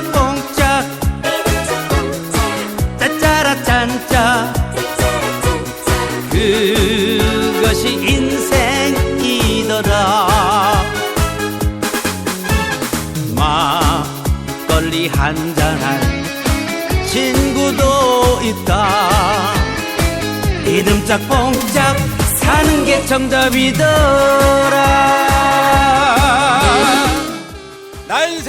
뽕짝뽕짝 짜짜라 짠짜. 그것이 인생이더라. 막걸리 한잔할 친구도 있다. 이름 짝 뽕짝 사는 게 정답이더라. 나의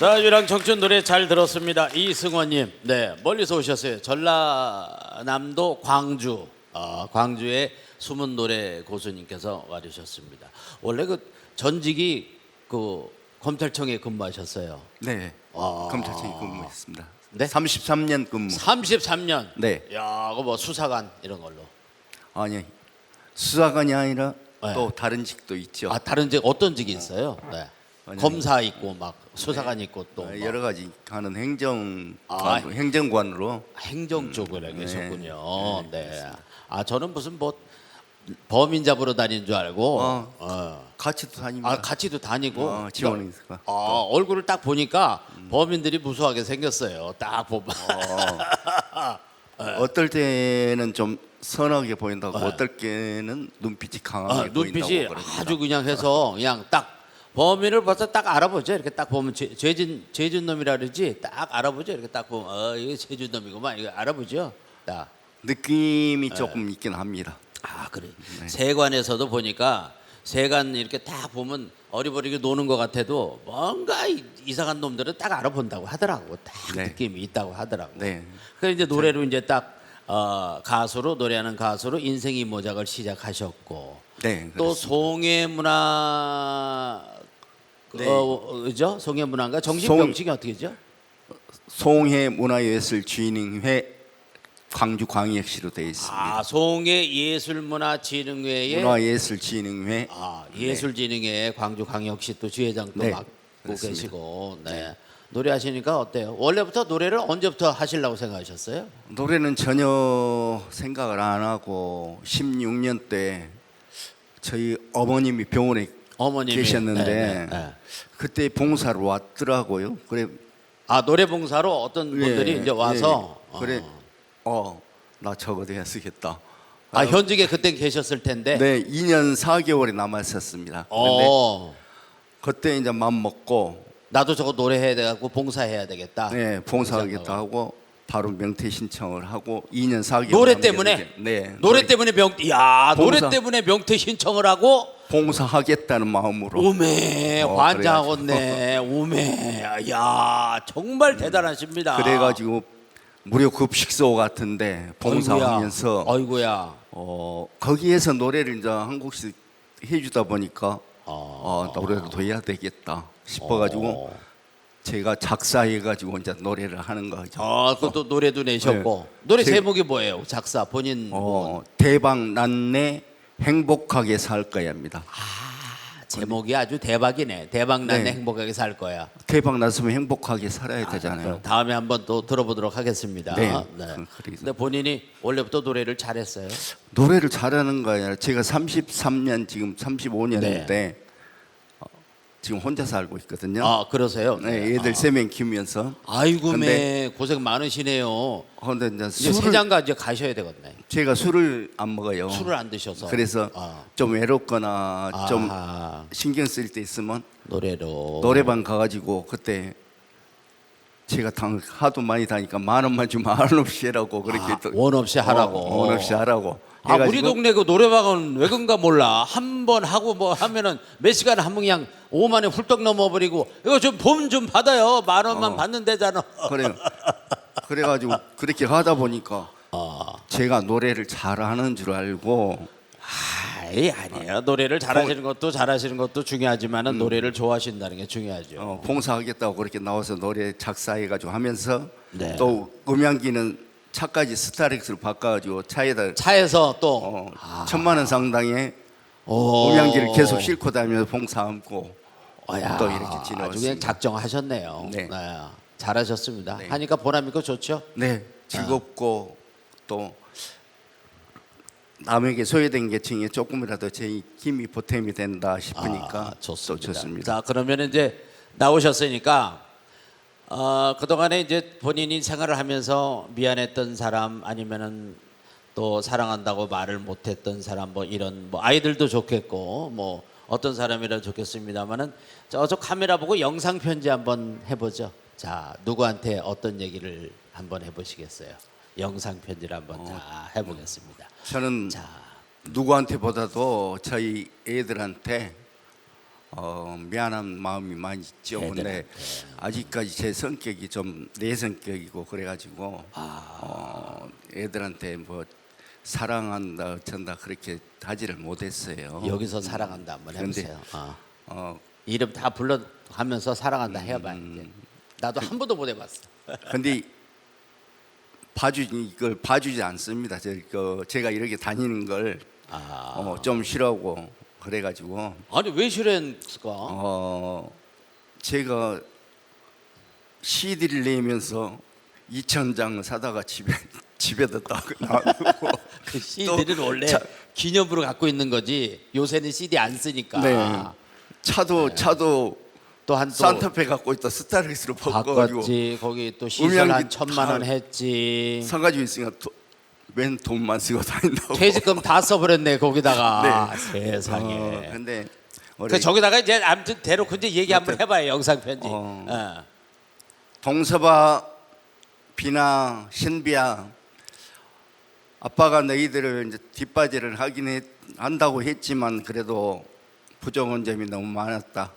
자 유랑 청춘 노래 잘 들었습니다. 이승원님. 네 멀리서 오셨어요. 전라남도 광주. 아, 광주의 숨은 노래 고수님께서 와주셨습니다. 원래 그 전직이 그 검찰청에 근무하셨어요. 네 아. 검찰청에 근무했습니다. 네? 33년 근무. 33년? 네. 야 그거 뭐 수사관 이런 걸로. 아니 수사관이 아니라 네. 또 다른 직도 있죠. 아 다른 직 어떤 직이 있어요? 네. 아니, 검사 있고 막 수사관 있고 또 아, 막 여러 가지 하는 행정 아. 행정관으로 행정 쪽을 네. 계셨군요. 네, 네. 아 저는 무슨 뭐 범인 잡으러 다닌 줄 알고 어. 어. 같이 도 다닙니다. 아 같이도 다니고 어, 지원이니까. 아, 얼굴을 딱 보니까 범인들이 무수하게 생겼어요. 딱 보면 어떨 때는 좀 선하게 보인다고 어떨 때는 눈빛이 강하게 아, 보인다고 눈빛이 그럽니다. 아주 그냥 해서 그냥 딱 범인을 벌써 딱 알아보죠. 이렇게 딱 보면 죄, 죄진 죄진 놈이라 그러지. 딱 알아보죠. 이렇게 딱 보면 어 이게 죄진 놈이구만. 이거 알아보죠. 딱 느낌이 조금 있긴 합니다. 아 그래. 네. 세관에서도 보니까 세관 이렇게 딱 보면 어리버리게 노는 것 같아도 뭔가 이- 이상한 놈들은 딱 알아본다고 하더라고. 딱 네. 느낌이 있다고 하더라고. 네. 그래서 이제 노래로 이제 딱 어, 가수로 노래하는 가수로 인생이 모작을 시작하셨고 네. 또 그렇습니다. 송해 문화 네. 어, 그죠? 송해 문화인가 정식 송- 명칭이 어떻게죠? 송해 문화예술진흥회 광주 광역시로 되어 있습니다. 아 송해 예술문화진흥회의 문화예술진흥회 아, 예술진흥회 광주광역시 또 지회장 또 네, 맡고 그렇습니다. 계시고 네. 노래하시니까 어때요? 원래부터 노래를 언제부터 하시려고 생각하셨어요? 노래는 전혀 생각을 안 하고 16년 때 저희 어머님이 병원에 어머님이 계셨는데 네, 네, 네. 그때 봉사로 왔더라고요. 그래 아 노래 봉사로 어떤 분들이 예, 이제 와서 예, 그래 어나 저거 돼야 쓰겠다. 아 현직에 그때 계셨을 텐데 네, 2년 4개월이 남았었습니다. 근데 어 그때 이제 맘 먹고 나도 저거 노래해야 돼갖고 봉사해야 되겠다. 네, 봉사하겠다 하고 바로 명퇴 신청을 하고 2년 4개월 노래 때문에 네 노래 때문에 명, 야 노래. 때문에 명퇴 신청을 하고 봉사하겠다는 마음으로. 우메 어, 환장하겠네. 우메. 야 정말 대단하십니다. 그래가지고 무료 급식소 같은데 봉사하면서 아이고야. 어 거기에서 노래를 이제 한 곡씩 해주다 보니까 아. 어 노래를 더 해야 되겠다 싶어가지고 어. 제가 작사해가지고 이제 노래를 하는 거죠. 아 그것도 노래도 내셨고. 노래 제- 제목이 뭐예요? 작사 본인 어 대박 났네 행복하게 살 거야입니다. 제목이 아주 대박이네 대박 났네 네. 행복하게 살 거야 대박 났으면 행복하게 살아야 되잖아요. 다음에 한번 또 들어보도록 하겠습니다 네. 그- 그래서. 근데 본인이 원래부터 노래를 잘했어요 노래를 잘하는 거 아니라 제가 33년 지금 35년인데 네. 지금 혼자 살고 있거든요. 아 그러세요 네, 애들 세 명 키우면서 아이고 매 고생 많으시네요 근데 이제 이제 술을 세장가 이제 가셔야 되겠네 제가 술을 안 먹어요. 술을 안 드셔서 그래서 아. 좀 외롭거나 좀 아하. 신경 쓸 때 있으면 노래로 노래방 가가지고 그때 제가 당 하도 많이 다니까 만 원만 주면 안 없이 해라고 그렇게 아, 또 원 없이 하라고. 어, 원 없이 하라고 아 우리 동네 그 노래방은 왜 그런가 몰라. 한 번 하고 뭐 하면은 몇 시간 하면 그냥 5만에 훌떡 넘어버리고 이거 좀 봄 좀 받아요. 만 원만 어. 받는 데잖아. 그래요. 그래가지고 그렇게 하다 보니까 아, 제가 노래를 잘하는 줄 알고 아이 아니에요. 노래를 잘하시는 것도 잘하시는 것도 중요하지만은 노래를 좋아하신다는 게 중요하죠. 어, 봉사하겠다고 그렇게 나와서 노래 작사해가지고 하면서 네. 또 음향기는 차까지 스타렉스로 바꿔가지고 차에다 차에서 또 어, 천만 원 상당의 오. 음향기를 계속 싣고 다니면서 봉사하고 어, 야, 또 이렇게 아주 그냥 지내왔습니다. 작정하셨네요 네. 잘하셨습니다 네. 하니까 보람 있고 좋죠 네 즐겁고 또 남에게 소외된 계층에 조금이라도 제 힘이 보탬이 된다 싶으니까 아, 좋습니다. 또 좋습니다. 자 그러면 이제 나오셨으니까 어, 그 동안에 이제 본인이 생활을 하면서 미안했던 사람 아니면은 또 사랑한다고 말을 못했던 사람 뭐 이런 뭐 아이들도 좋겠고 뭐 어떤 사람이라 좋겠습니다만은 저저 카메라 보고 영상 편지 한번 해보죠. 자 누구한테 어떤 얘기를 한번 해보시겠어요? 영상 편지를 한번 다 해보겠습니다. 저는 자 누구한테보다도 저희 애들한테 어, 미안한 마음이 많이 있죠. 근데 애들한테. 아직까지 제 성격이 좀 내 성격이고 그래가지고 아. 어, 애들한테 뭐 사랑한다 어쩐다 그렇게 하지를 못했어요. 여기서 사랑한다 한번 해보세요. 어. 어, 이름 다 불러가면서 사랑한다 해봐 이제. 나도 한 번도 못 해봤어. 근데 봐주 이걸 봐주지 않습니다. 저, 그, 제가 이렇게 다니는 걸 아. 좀 싫어하고 그래가지고 아니 왜 싫어했을까? 어 제가 CD를 내면서 2천 장 사다가 집에 집에다 딱 놔두고 그 CD를 또 원래 차- 기념으로 갖고 있는 거지. 요새는 CD 안 쓰니까. 네. 차도 차도 또한 또 산타페 갖고 있다 스타렉스로 바꿔가지고 바꿨지. 거기 또 시설 음향기 한 천만 원 다 했지. 사가지고 있으니까 도, 웬 돈만 쓰고 다닌다고. 퇴직금 다 써버렸네 거기다가. 네. 세상에. 어, 근데 그 저기다가 이제 아무튼 대놓고 이제 얘기 한번 해봐요 영상 편지. 어. 어. 동서봐 비나 신비야 아빠가 너희들을 이제 뒷바지를 하긴 했, 한다고 했지만 그래도 부정한 점이 너무 많았다.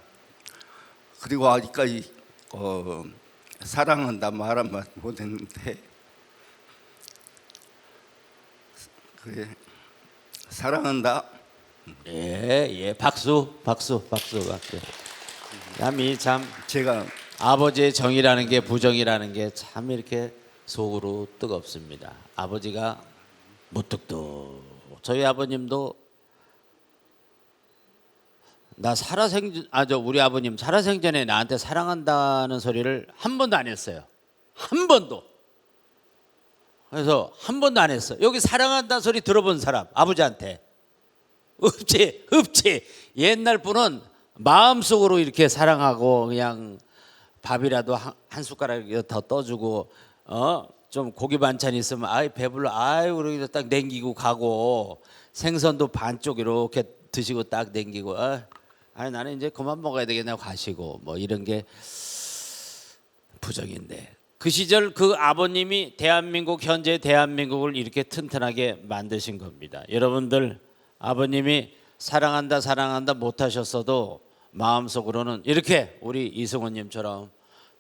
그리고 아직까지 어, 사랑한다 말한만 못했는데 그래 사랑한다. 예, 예, 박수, 박수, 박수, 박수. 참이 참 제가 아버지의 정이라는 게 부정이라는 게 참 이렇게 속으로 뜨겁습니다. 아버지가 무뚝뚝. 저희 아버님도 나 살아생전 아저 우리 아버님 살아생전에 나한테 사랑한다는 소리를 한 번도 안 했어요. 한 번도. 그래서 한 번도 안 했어. 여기 사랑한다 소리 들어본 사람 아버지한테 없지 없지. 옛날 분은 마음속으로 이렇게 사랑하고 그냥 밥이라도 한, 한 숟가락 더 떠주고 어 좀 고기 반찬 있으면 아이 배불러 아이 우리 딱 냉기고 가고 생선도 반쪽 이렇게 드시고 딱 냉기고 아 아이 나는 이제 그만 먹어야 되겠네 가시고 뭐 이런 게 부정인데 그 시절 그 아버님이 대한민국 현재 대한민국을 이렇게 튼튼하게 만드신 겁니다. 여러분들 아버님이 사랑한다 사랑한다 못하셨어도 마음속으로는 이렇게 우리 이승호님처럼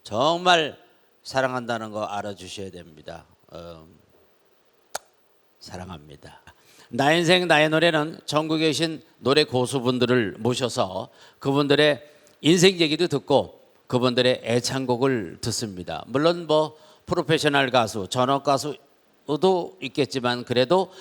정말 사랑한다는 거 알아주셔야 됩니다. 어, 사랑합니다. 나 인생 나의 노래는 전국에 계신 노래 고수분들을 모셔서 그분들의 인생 얘기도 듣고 그분들의 애창곡을 듣습니다. 물론 뭐 프로페셔널 가수, 전업 가수도 있겠지만 그래도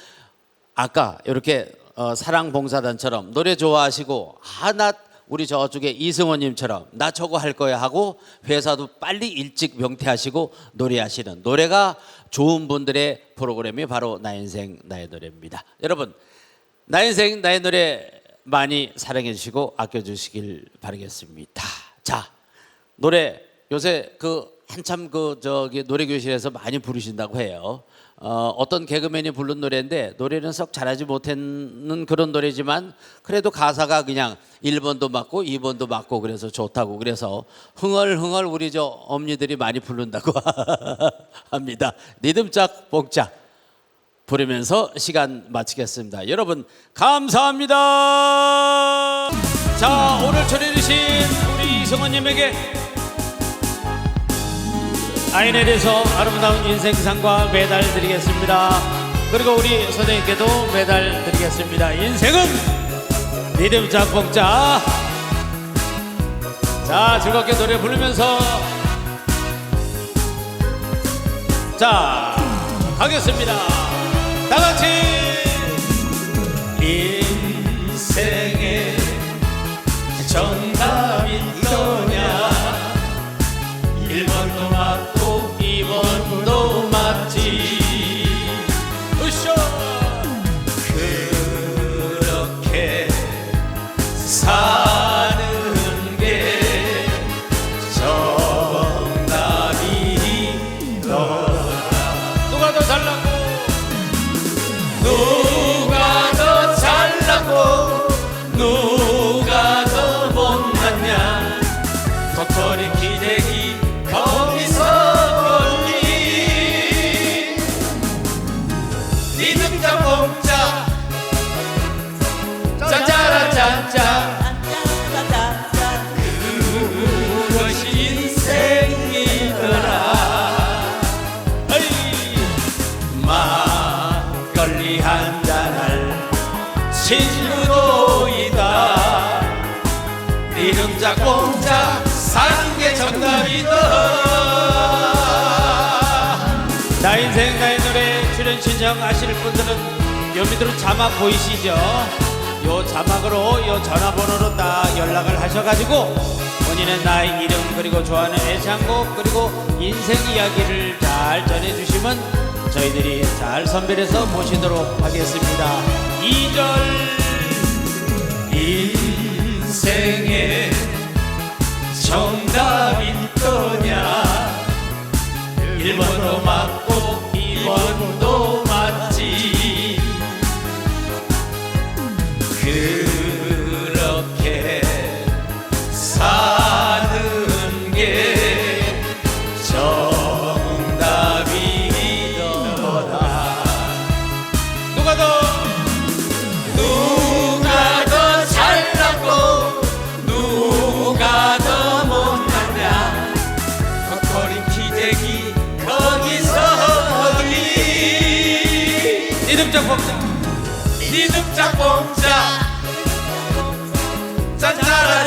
아까 이렇게 어, 사랑봉사단처럼 노래 좋아하시고 하나 우리 저쪽에 이승호님처럼 나 저거 할 거야 하고 회사도 빨리 일찍 명퇴하시고 노래하시는 노래가 좋은 분들의 프로그램이 바로 나 인생 나의 노래입니다. 여러분 나 인생 나의 노래 많이 사랑해 주시고 아껴 주시길 바라겠습니다. 자 노래 요새 그 한참 그 저기 노래 교실에서 많이 부르신다고 해요. 어, 어떤 개그맨이 부른 노래인데 노래는 썩 잘하지 못했는 그런 노래지만 그래도 가사가 그냥 1번도 맞고 2번도 맞고 그래서 좋다고 그래서 흥얼흥얼 우리 저 엄니들이 많이 부른다고 합니다. 리듬짝 봉짝 부르면서 시간 마치겠습니다. 여러분 감사합니다. 자 오늘 전해주신 우리 이성원님에게 아이넬에서 아름다운 인생상과 메달 드리겠습니다. 그리고 우리 선생님께도 메달 드리겠습니다. 인생은 리듬 짝봉짝. 자 즐겁게 노래 부르면서 자 가겠습니다. 다 같이 인생의 정답이 있더냐 1번도 맞 공자 사는 게 정답이다 나 인생 나의 노래 출연 신청 아실 분들은 요 밑으로 자막 보이시죠? 요 자막으로 요 전화번호로 딱 연락을 하셔가지고 본인의 나이 이름 그리고 좋아하는 애창곡 그리고 인생 이야기를 잘 전해주시면 저희들이 잘 선별해서 모시도록 하겠습니다. 2절 인생의 있더냐? 1번도 맞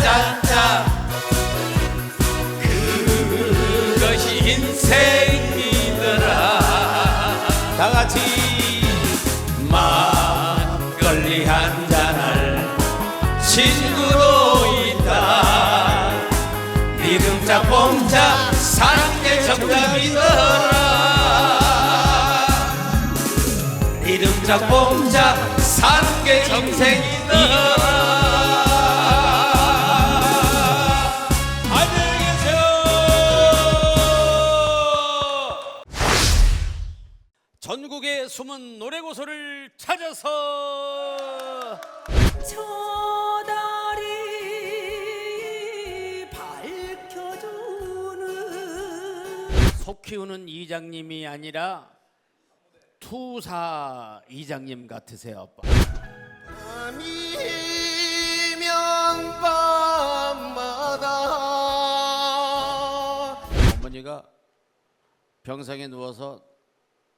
짠짜라짠짜 그것이 인생이더라. 다 같이 막걸리 한잔할 친구도 있다. 봉자 사는 게 정답이더라. 봉자 사는 게 인생이 숨은 노래 고소를 찾아서 저 달이 밝혀주는 속 키우는 이장님이 아니라 투사 이장님 같으세요 아빠. 밤이면 밤마다 어머니가 병상에 누워서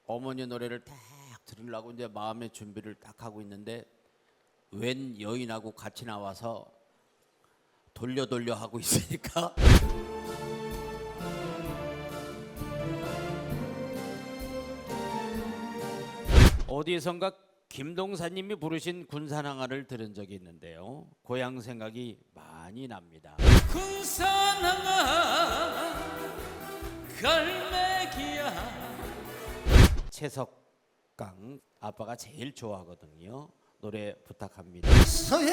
어머니 노래를 딱 들으려고 이제 마음의 준비를 딱 하고 있는데 웬 여인하고 같이 나와서 돌려 돌려 하고 있으니까 어디선가 김동사님이 부르신 군산항아를 들은 적이 있는데요. 고향 생각이 많이 납니다. 군산항아 갈매기야 채석 강 아빠가 제일 좋아하거든요. 노래 부탁합니다. 서해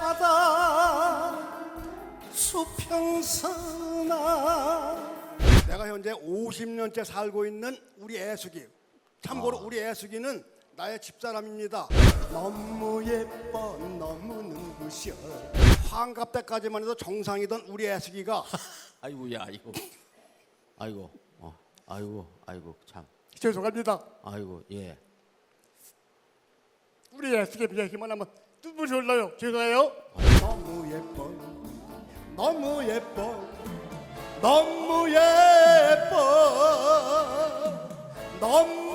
바다 수평선아 내가 현재 50년째 살고 있는 우리 애숙이. 참고로 우리 애숙이는 나의 집사람입니다. 너무 예뻐, 너무 눈부셔. 환갑 때까지만 해도 정상이던 우리 애숙이가 아이고야 아이고 아이고 어 아이고 아이고 참 죄송합니다. 아이고 예 우리 애숙이 얘기만 하면 눈물이 흘러요. 죄송해요. 너무 예뻐, 너무 예뻐, 너무 예뻐, 너무